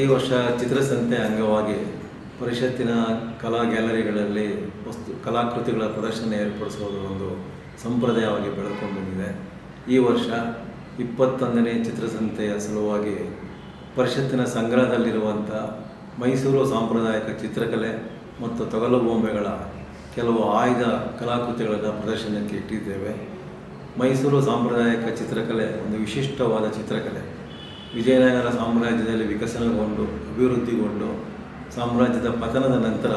ಪ್ರತಿ ವರ್ಷ ಚಿತ್ರಸಂತೆ ಅಂಗವಾಗಿ ಪರಿಷತ್ತಿನ ಕಲಾ ಗ್ಯಾಲರಿಗಳಲ್ಲಿ ವಸ್ತು ಕಲಾಕೃತಿಗಳ ಪ್ರದರ್ಶನ ಏರ್ಪಡಿಸುವುದು ಒಂದು ಸಂಪ್ರದಾಯವಾಗಿ ಬೆಳೆದುಕೊಂಡು ಬಂದಿದೆ. ಈ ವರ್ಷ ಇಪ್ಪತ್ತೊಂದನೇ ಚಿತ್ರಸಂತೆಯ ಸಲುವಾಗಿ ಪರಿಷತ್ತಿನ ಸಂಗ್ರಹದಲ್ಲಿರುವಂಥ ಮೈಸೂರು ಸಾಂಪ್ರದಾಯಿಕ ಚಿತ್ರಕಲೆ ಮತ್ತು ತೊಗಲು ಬೊಂಬೆಗಳ ಕೆಲವು ಆಯ್ದ ಕಲಾಕೃತಿಗಳನ್ನು ಪ್ರದರ್ಶನಕ್ಕೆ ಇಟ್ಟಿದ್ದೇವೆ. ಮೈಸೂರು ಸಾಂಪ್ರದಾಯಿಕ ಚಿತ್ರಕಲೆ ಒಂದು ವಿಶಿಷ್ಟವಾದ ಚಿತ್ರಕಲೆ. ವಿಜಯನಗರ ಸಾಮ್ರಾಜ್ಯದಲ್ಲಿ ವಿಕಸನಗೊಂಡು, ಅಭಿವೃದ್ಧಿಗೊಂಡು, ಸಾಮ್ರಾಜ್ಯದ ಪತನದ ನಂತರ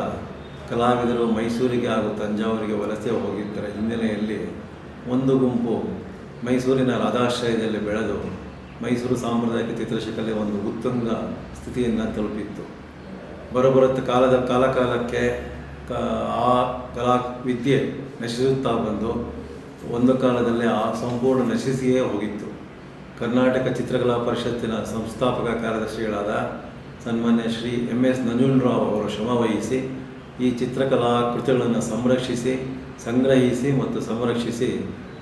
ಕಲಾವಿದರು ಮೈಸೂರಿಗೆ ಹಾಗೂ ತಂಜಾವೂರಿಗೆ ವಲಸೆ ಹೋಗಿದ್ದರ ಹಿನ್ನೆಲೆಯಲ್ಲಿ ಒಂದು ಗುಂಪು ಮೈಸೂರಿನ ರಾಧಾಶ್ರಯದಲ್ಲಿ ಬೆಳೆದು ಮೈಸೂರು ಸಾಂಪ್ರದಾಯಿಕ ಚಿತ್ರಶಕಲೆ ಒಂದು ಉತ್ತುಂಗ ಸ್ಥಿತಿಯನ್ನು ತಲುಪಿತ್ತು. ಬರಬರುತ್ತ ಕಾಲದ ಕಾಲಕಾಲಕ್ಕೆ ಕ ಆ ಕಲಾ ವಿದ್ಯೆ ನಶಿಸುತ್ತಾ ಬಂದು, ಒಂದು ಕಾಲದಲ್ಲಿ ಆ ಸಂಪೂರ್ಣ ನಶಿಸಿಯೇ ಹೋಗಿತ್ತು. ಕರ್ನಾಟಕ ಚಿತ್ರಕಲಾ ಪರಿಷತ್ತಿನ ಸಂಸ್ಥಾಪಕ ಕಾರ್ಯದರ್ಶಿಗಳಾದ ಸನ್ಮಾನ್ಯ ಶ್ರೀ ಎಂ ಎಸ್ ನಂಜುಂಡರಾವ್ ಅವರು ಶ್ರಮವಹಿಸಿ ಈ ಚಿತ್ರಕಲಾ ಕೃತಿಗಳನ್ನು ಸಂರಕ್ಷಿಸಿ, ಸಂಗ್ರಹಿಸಿ ಮತ್ತು ಸಂರಕ್ಷಿಸಿ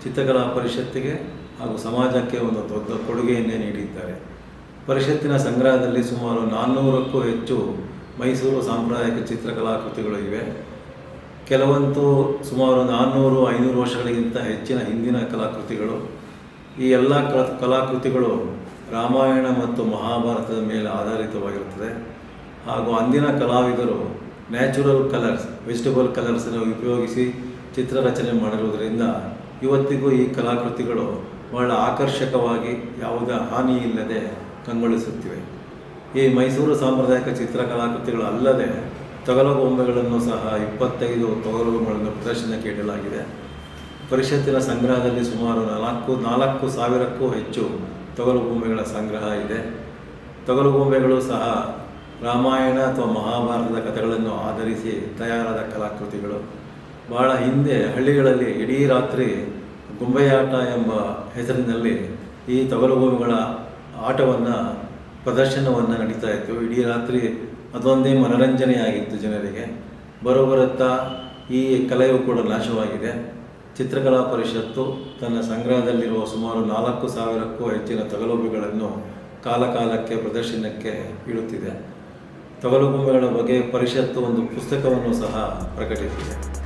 ಚಿತ್ರಕಲಾ ಪರಿಷತ್ತಿಗೆ ಹಾಗೂ ಸಮಾಜಕ್ಕೆ ಒಂದು ದೊಡ್ಡ ಕೊಡುಗೆಯನ್ನೇ ನೀಡಿದ್ದಾರೆ. ಪರಿಷತ್ತಿನ ಸಂಗ್ರಹದಲ್ಲಿ ಸುಮಾರು ನಾನ್ನೂರಕ್ಕೂ ಹೆಚ್ಚು ಮೈಸೂರು ಸಾಂಪ್ರದಾಯಿಕ ಚಿತ್ರಕಲಾ ಕೃತಿಗಳು ಇವೆ. ಕೆಲವಂತೂ ಸುಮಾರು ನಾನ್ನೂರು ಐನೂರು ವರ್ಷಗಳಿಗಿಂತ ಹೆಚ್ಚಿನ ಹಿಂದಿನ ಕಲಾಕೃತಿಗಳು ಈ ಎಲ್ಲ ಕಲಾಕೃತಿಗಳು ರಾಮಾಯಣ ಮತ್ತು ಮಹಾಭಾರತದ ಮೇಲೆ ಆಧಾರಿತವಾಗಿರುತ್ತದೆ. ಹಾಗೂ ಅಂದಿನ ಕಲಾವಿದರು ನ್ಯಾಚುರಲ್ ಕಲರ್ಸ್, ವೆಜಿಟಬಲ್ ಕಲರ್ಸನ್ನು ಉಪಯೋಗಿಸಿ ಚಿತ್ರರಚನೆ ಮಾಡಿರುವುದರಿಂದ ಇವತ್ತಿಗೂ ಈ ಕಲಾಕೃತಿಗಳು ಬಹಳ ಆಕರ್ಷಕವಾಗಿ ಯಾವುದೇ ಹಾನಿ ಇಲ್ಲದೆ ಕಂಗೊಳಿಸುತ್ತಿವೆ. ಈ ಮೈಸೂರು ಸಾಂಪ್ರದಾಯಿಕ ಚಿತ್ರಕಲಾಕೃತಿಗಳು ಅಲ್ಲದೆ ತೊಗಲು ಬೊಂಬೆಗಳನ್ನು ಸಹ ಇಪ್ಪತ್ತೈದು ತೊಗಲು ಬೊಂಬೆಗಳನ್ನು ಪ್ರದರ್ಶನಕ್ಕೆ ಇಡಲಾಗಿದೆ. ಪರಿಷತ್ತಿನ ಸಂಗ್ರಹದಲ್ಲಿ ಸುಮಾರು ನಾಲ್ಕು ನಾಲ್ಕು ಸಾವಿರಕ್ಕೂ ಹೆಚ್ಚು ತೊಗಲು ಬೊಂಬೆಗಳ ಸಂಗ್ರಹ ಇದೆ. ತೊಗಲು ಬೊಂಬೆಗಳು ಸಹ ರಾಮಾಯಣ ಅಥವಾ ಮಹಾಭಾರತದ ಕಥೆಗಳನ್ನು ಆಧರಿಸಿ ತಯಾರಾದ ಕಲಾಕೃತಿಗಳು. ಬಹಳ ಹಿಂದೆ ಹಳ್ಳಿಗಳಲ್ಲಿ ಇಡೀ ರಾತ್ರಿ ಗೊಂಬೆಯಾಟ ಎಂಬ ಹೆಸರಿನಲ್ಲಿ ಈ ತೊಗಲು ಬೊಂಬೆಗಳ ಆಟವನ್ನು, ಪ್ರದರ್ಶನವನ್ನು ನಡೀತಾ ಇತ್ತು. ಇಡೀ ರಾತ್ರಿ ಅದೊಂದೇ ಮನರಂಜನೆಯಾಗಿತ್ತು ಜನರಿಗೆ. ಬರೋಬರುತ್ತಾ ಈ ಕಲೆಯು ಕೂಡ ನಾಶವಾಗಿದೆ. ಚಿತ್ರಕಲಾ ಪರಿಷತ್ತು ತನ್ನ ಸಂಗ್ರಹದಲ್ಲಿರುವ ಸುಮಾರು ನಾಲ್ಕು ಸಾವಿರಕ್ಕೂ ಹೆಚ್ಚಿನ ತಗಲುಬೆಗಳನ್ನು ಕಾಲಕಾಲಕ್ಕೆ ಪ್ರದರ್ಶನಕ್ಕೆ ಇಡುತ್ತಿದೆ ತಗಲುಬೊಂಬೆಗಳ ಬಗ್ಗೆ ಪರಿಷತ್ತು ಒಂದು ಪುಸ್ತಕವನ್ನು ಸಹ ಪ್ರಕಟಿಸಿದೆ.